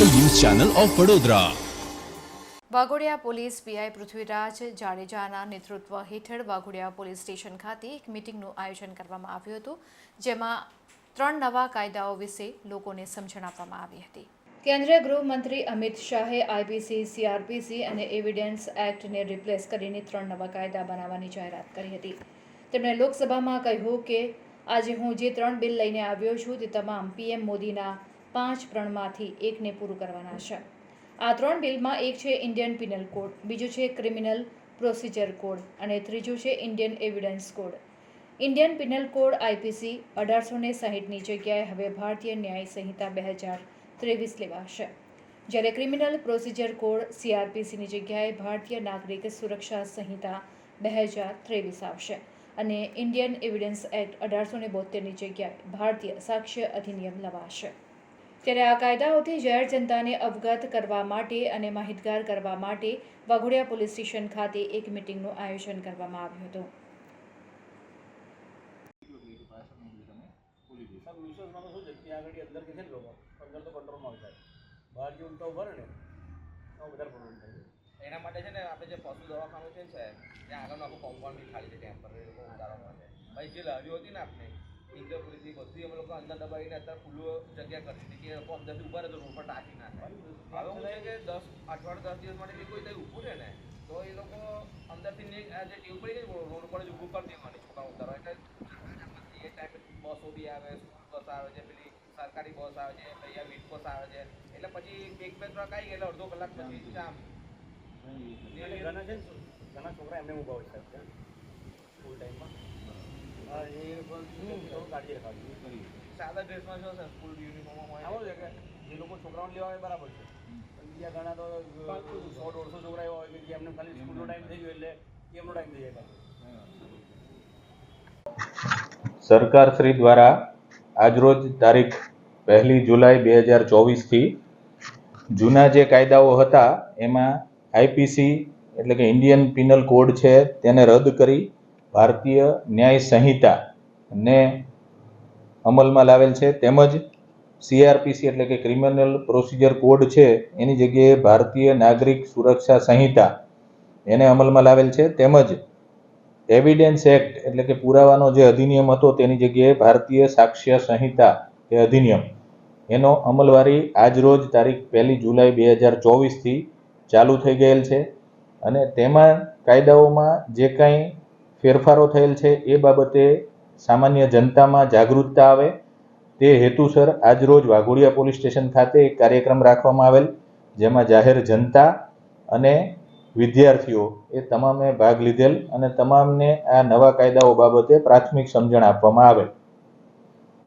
Channel of Vadodara. Waghodia police PI Prithviraj જાડેજાના નેતૃત્વ હેઠળ વાઘોડિયા પોલીસ સ્ટેશન ખાતે એક મિટિંગનું આયોજન કરવામાં આવ્યું હતું જેમાં ત્રણ નવા કાયદાઓ વિશે લોકોને સમજણ આપવામાં આવી હતી. કેન્દ્રીય ગૃહમંત્રી અમિત શાહે આઈપીસી સીઆરપીસી અને એવિડન્સ એક્ટને રિપ્લેસ કરીને ત્રણ નવા કાયદા બનાવવાની જાહેરાત કરી હતી. તેમણે લોકસભામાં કહ્યું કે આજે હું જે ત્રણ બિલ લઈને આવ્યો છું તે તમામ પીએમ મોદીના પાંચ પ્રણમાંથી એકને પૂરું કરવાના છે. આ ત્રણ બિલમાં એક છે ઇન્ડિયન પિનલ કોડ, બીજું છે ક્રિમિનલ પ્રોસિજર કોડ અને ત્રીજું છે Indian evidence code. Indian penal code IPC અઢારસો ને સાહીઠની જગ્યાએ હવે ભારતીય ન્યાય સંહિતા બે હજાર ત્રેવીસ લેવાશે. જ્યારે ક્રિમિનલ પ્રોસિજર કોડ સીઆરપીસીની જગ્યાએ ભારતીય નાગરિક સુરક્ષા સંહિતા બે હજાર ત્રેવીસ આવશે અને ઇન્ડિયન એવિડન્સ એક્ટ અઢારસો ને બોતેરની જગ્યાએ ભારતીય સાક્ષ્ય અધિનિયમ લવાશે. ત્યારે આ કાયદાઓથી જાહેર જનતાને અવગત કરવા માટે અને માહિતગાર કરવા માટે વાઘોડિયા પોલીસ સ્ટેશન ખાતે એક મિટિંગનું આયોજન કરવામાં આવ્યું હતું. એના માટે છે ને આપણે જે પશુ દવાખાનું છે ને ત્યાં આગળનું આખું કોમ્પાઉન્ડ ખાલી છે ટેમ્પરરી ઉતારવા માટે ભાઈ, જે લાવ્યું હતી ને આપણે ઇન્ટરપોલીસની બધી અમે લોકો અંદર દબાવીને અત્યારે ખુલ્લું જગ્યા કરી દીધી કે એ લોકો અંદરથી ઊભા રહે તો રોડ પર ટાંકી ના થાય હવે હું છે કે દસ અઠવાડિયે દસ દિવસ માટે બી કોઈ ત્યાં ઊભું રહે ને તો એ લોકો અંદરથી ને આ જે ટેવ પડી ગઈ રોડ ઉપર જ ઊભું કરી દેવાની છોકરા ઉતારવા એટલે એ ટાઈમે બસો બી આવે સ્કૂલ બસ આવે છે પેલી સરકારી બસ આવે છે પછી આ વીટ બસ આવે છે એટલે પછી એક બે ટ્રક આવી ગયા એટલે અડધો કલાક પછી જામ અને ઘણા છે ને ઘણા છોકરા એમને ઊભા હોય સાહેબ ત્યાં સ્કૂલ ટાઈમમાં સાદા સરકાર શ્રી દ્વારા આજરોજ તારીખ પહેલી જુલાઈ બે હજાર ચોવીસથી જૂના જે કાયદાઓ હતા, એમાં આઈપીસી એટલે કે ઇન્ડિયન પિનલ કોડ છે, તેને રદ કરી ભારતીય ન્યાય સંહિતાને અમલમાં લાવેલ છે. તેમજ સીઆરપીસી એટલે કે ક્રિમિનલ પ્રોસિજર કોડ છે, એની જગ્યાએ ભારતીય નાગરિક સુરક્ષા સંહિતા એને અમલમાં લાવેલ છે. તેમજ એવિડન્સ એક્ટ એટલે કે પુરાવાનો જે અધિનિયમ હતો, તેની જગ્યાએ ભારતીય સાક્ષ્ય સંહિતા એ અધિનિયમ એનો અમલવારી આજરોજ તારીખ પહેલી જુલાઈ બે હજાર ચોવીસથી ચાલુ થઈ ગયેલ છે. અને તેમાં કાયદાઓમાં જે કાંઈ ફેરફારો થયેલ છે. એ બાબતે સામાન્ય જનતામાં જાગૃતતા આવે. તે હેતુસર આજરોજ વાઘોડિયા પોલીસ સ્ટેશન ખાતે એક કાર્યક્રમ રાખવામાં આવેલ, જેમાં જાહેર જનતા અને વિદ્યાર્થીઓ એ તમામે ભાગ લીધેલ અને તમામને આ નવા કાયદાઓ બાબતે પ્રાથમિક સમજણ આપવામાં આવેલ.